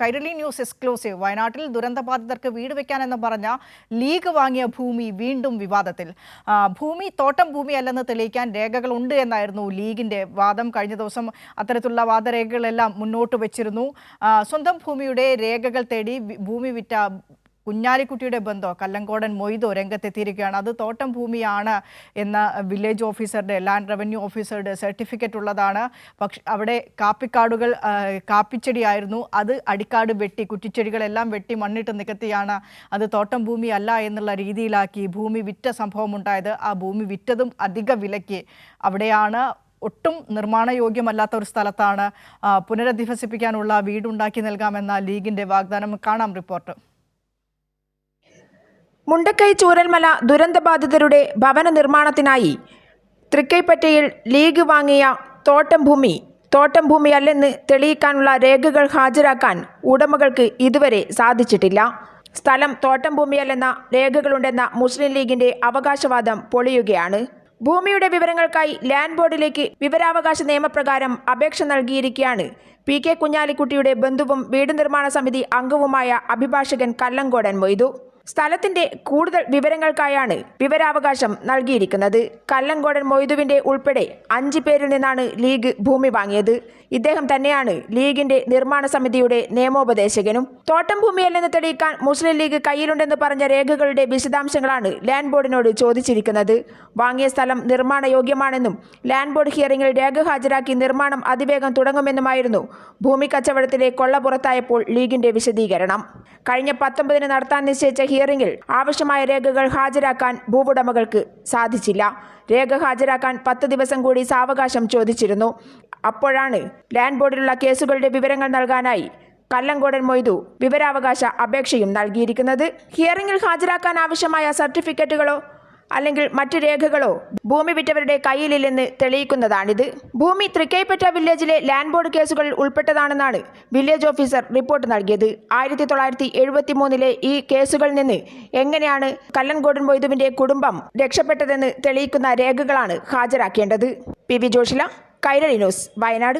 Kairali news exclusive. വയനാട്ടിൽ ദുരന്തബാധിതർക്ക് വീട് വെക്കാനെന്ന് പറഞ്ഞ ലീഗ് വാങ്ങിയ ഭൂമി വീണ്ടും വിവാദത്തിൽ. ഭൂമി തോട്ടം ഭൂമി അല്ലെന്ന് തെളിയിക്കാൻ രേഖകളുണ്ട് എന്നായിരുന്നു ലീഗിന്റെ വാദം. കഴിഞ്ഞ ദിവസം അത്തരത്തിലുള്ള വാദരേഖകളെല്ലാം മുന്നോട്ട് വെച്ചിരുന്നു. സ്വന്തം ഭൂമിയുടെ രേഖകൾ തേടി ഭൂമി വിറ്റ കുഞ്ഞാലിക്കുട്ടിയുടെ ബന്ധോ കല്ലങ്കോടൻ മൊയ്തോ രംഗത്തെത്തിയിരിക്കുകയാണ്. അത് തോട്ടം ഭൂമിയാണ് എന്ന വില്ലേജ് ഓഫീസറുടെ ലാൻഡ് റവന്യൂ ഓഫീസറുടെ സർട്ടിഫിക്കറ്റ് ഉള്ളതാണ്. പക്ഷെ അവിടെ കാപ്പിക്കാടുകൾ കാപ്പിച്ചെടിയായിരുന്നു. അത് അടിക്കാട് വെട്ടി കുറ്റിച്ചെടികളെല്ലാം വെട്ടി മണ്ണിട്ട് നികത്തിയാണ്. അത് തോട്ടം ഭൂമി അല്ല എന്നുള്ള രീതിയിലാക്കി ഭൂമി വിറ്റ സംഭവം ഉണ്ടായത് ആ ഭൂമി വിറ്റതും അധിക വിലയ്ക്ക് അവിടെയാണ്. ഒട്ടും നിർമ്മാണയോഗ്യമല്ലാത്ത ഒരു സ്ഥലത്താണ്. പുനരധിവസിപ്പിക്കാനുള്ള വീടുണ്ടാക്കി നൽകാമെന്ന ലീഗിന്റെ വാഗ്ദാനം. കാണാം റിപ്പോർട്ട്. മുണ്ടക്കൈ ചൂരൽമല ദുരന്തബാധിതരുടെ ഭവന നിർമ്മാണത്തിനായി തൃക്കൈപ്പറ്റയിൽ ലീഗ് വാങ്ങിയ തോട്ടം ഭൂമി തോട്ടം ഭൂമിയല്ലെന്ന് തെളിയിക്കാനുള്ള രേഖകൾ ഹാജരാക്കാൻ ഉടമകൾക്ക് ഇതുവരെ സാധിച്ചിട്ടില്ല. സ്ഥലം തോട്ടം ഭൂമിയല്ലെന്ന രേഖകളുണ്ടെന്ന മുസ്ലിം ലീഗിന്റെ അവകാശവാദം പൊളിയുകയാണ്. ഭൂമിയുടെ വിവരങ്ങൾക്കായി ലാൻഡ് ബോർഡിലേക്ക് വിവരാവകാശ നിയമപ്രകാരം അപേക്ഷ നൽകിയിരിക്കുകയാണ് പി കെ കുഞ്ഞാലിക്കുട്ടിയുടെ ബന്ധുവും വീട് നിർമ്മാണ സമിതി അംഗവുമായ അഭിഭാഷകൻ കല്ലങ്കോടൻ മൊയ്തു. സ്ഥലത്തിന്റെ കൂടുതൽ വിവരങ്ങൾക്കായാണ് വിവരാവകാശം നൽകിയിരിക്കുന്നത്. കല്ലങ്കോടൻ മൊയ്തുവിന്റെ ഉൾപ്പെടെ അഞ്ച് പേരിൽ നിന്നാണ് ലീഗ് ഭൂമി വാങ്ങിയത്. ഇദ്ദേഹം തന്നെയാണ് ലീഗിന്റെ നിർമ്മാണ സമിതിയുടെ നിയമോപദേശകനും. തോട്ടം ഭൂമിയല്ലെന്ന് തെളിയിക്കാൻ മുസ്ലിം ലീഗ് കയ്യിലുണ്ടെന്ന് പറഞ്ഞ രേഖകളുടെ വിശദാംശങ്ങളാണ് ലാൻഡ് ബോർഡിനോട് ചോദിച്ചിരിക്കുന്നത്. വാങ്ങിയ സ്ഥലം നിർമ്മാണ യോഗ്യമാണെന്നും ലാൻഡ് ബോർഡ് ഹിയറിംഗിൽ രേഖ ഹാജരാക്കി നിർമ്മാണം അതിവേഗം തുടങ്ങുമെന്നുമായിരുന്നു. ഭൂമി കച്ചവടത്തിലെ കൊള്ള പുറത്തായപ്പോൾ ലീഗിന്റെ വിശദീകരണം. കഴിഞ്ഞ പത്തൊമ്പതിന് നടത്താൻ നിശ്ചയിച്ച ഹിയറിംഗിൽ ആവശ്യമായ രേഖകൾ ഹാജരാക്കാൻ ഭൂവുടമകൾക്ക് സാധിച്ചില്ല. രേഖ ഹാജരാക്കാൻ പത്ത് ദിവസം കൂടി സാവകാശം ചോദിച്ചിരുന്നു. അപ്പോഴാണ് ലാൻഡ് ബോർഡിലുള്ള കേസുകളുടെ വിവരങ്ങൾ നൽകാനായി കല്ലങ്കോടൻ മൊയ്തു വിവരാവകാശ അപേക്ഷയും നൽകിയിരിക്കുന്നത്. ഹിയറിംഗിൽ ഹാജരാക്കാൻ ആവശ്യമായ സർട്ടിഫിക്കറ്റുകളോ അല്ലെങ്കിൽ മറ്റു രേഖകളോ ഭൂമി വിറ്റവരുടെ കയ്യിലില്ലെന്ന് തെളിയിക്കുന്നതാണിത്. ഭൂമി തൃക്കൈപ്പറ്റ വില്ലേജിലെ ലാൻഡ് ബോർഡ് കേസുകളിൽ ഉൾപ്പെട്ടതാണെന്നാണ് വില്ലേജ് ഓഫീസർ റിപ്പോർട്ട് നൽകിയത്. ആയിരത്തി തൊള്ളായിരത്തി എഴുപത്തി മൂന്നിലെ ഈ കേസുകളിൽ നിന്ന് എങ്ങനെയാണ് കല്ലൻകോടൻ മൊയ്തുവിന്റെ കുടുംബം രക്ഷപ്പെട്ടതെന്ന് തെളിയിക്കുന്ന രേഖകളാണ് ഹാജരാക്കേണ്ടത്. P V Joshila Kairali news Wayanad.